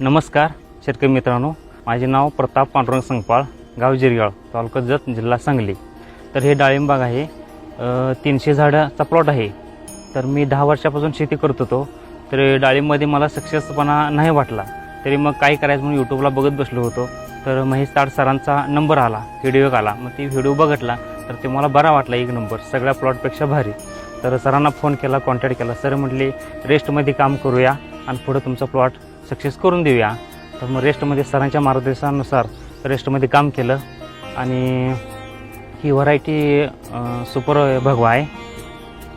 नमस्कार शेतकरी मित्रांनो. माझे नाव प्रताप पांडुरंग संगपाळ गाव जिरगाळ तालुका जत जिल्हा सांगली. तर हे डाळिंबाग आहे. तीनशे झाडाचा प्लॉट आहे. तर मी दहा वर्षापासून शेती करत होतो. तर डाळिंबमध्ये मला सक्सेसपणा नाही वाटला. तरी मग काय करायचं म्हणून यूट्यूबला बघत बसलो होतो. तर महेश ताड सरांचा नंबर आला व्हिडिओ आला. मग ती व्हिडिओ बघितला. तर ते मला बरा वाटला एक नंबर सगळ्या प्लॉटपेक्षा भारी. तर सरांना फोन केला कॉन्टॅक्ट केला. सर म्हटले रेस्टमध्ये काम करूया. आणि पुढं तुमचा प्लॉट सक्सेस करून देऊया. तर मग रेस्टमध्ये सरांच्या मार्गदर्शनानुसार रेस्टमध्ये काम केलं. आणि ही व्हरायटी सुपर भगवा आहे.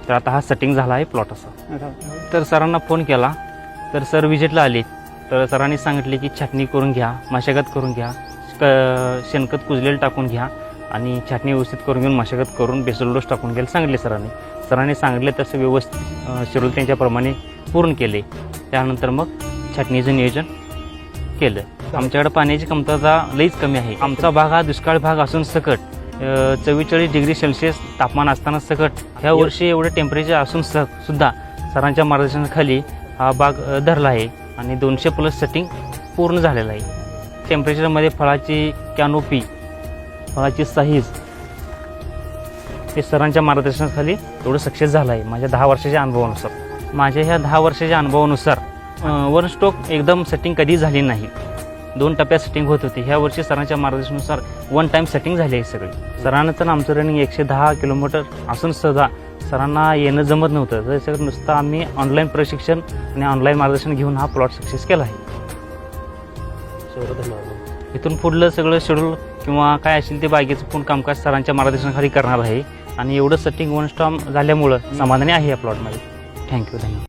तर आता हा सेटिंग झाला आहे प्लॉट असा. तर सरांना फोन केला. तर सर विजिटला आले तर सरांनी सांगितले की छाटणी करून घ्या मशागत करून घ्या क शेणखत कुजलेलं टाकून घ्या आणि छाटणी व्यवस्थित करून घेऊन मशागत करून बेसल डोस टाकून घ्यायला सांगितले सरांनी. सरांनी सांगितले तसं व्यवस्थित शेड्यूल त्यांच्याप्रमाणे पूर्ण केले. त्यानंतर मग छाटणीचं नियोजन केलं. आमच्याकडे पाण्याची कमतरता लईच कमी आहे. आमचा भाग हा दुष्काळ भाग असून सकट चव्वेचाळीस डिग्री सेल्सिअस तापमान असताना सकट. ह्या वर्षी एवढं टेम्परेचर असून स सुद्धा सरांच्या मार्गदर्शनाखाली हा बाग धरला आहे आणि दोनशे प्लस सेटिंग पूर्ण झालेलं आहे. टेम्परेचरमध्ये फळाची कॅनोपी फळाची साईज हे सरांच्या मार्गदर्शनाखाली एवढं सक्सेस झालं आहे. माझ्या दहा वर्षाच्या अनुभवानुसार. माझ्या ह्या दहा वर्षाच्या अनुभवानुसार वन स्टोक एकदम सेटिंग कधी झाली नाही. दोन टप्प्यात सेटिंग होत होती. ह्या वर्षी सरांच्या मार्गदर्शनानुसार वन टाईम सेटिंग झाली आहे सगळी. सरांना तर आमचं रनिंग एकशे दहा किलोमीटर असून सुद्धा सरांना येणं जमत नव्हतं. तर सगळं नुसतं आम्ही ऑनलाईन प्रशिक्षण आणि ऑनलाईन मार्गदर्शन घेऊन हा प्लॉट सक्सेस केला आहे. इथून पुढलं सगळं शेड्यूल किंवा काय असेल ते बागेचं पण कामकाज सरांच्या मार्गदर्शनाखाली करणार आहे. आणि एवढं सेटिंग वन स्टॉम झाल्यामुळं समाधानी आहे या प्लॉटमध्ये থ্যাংক ইউ ধন্যবাদ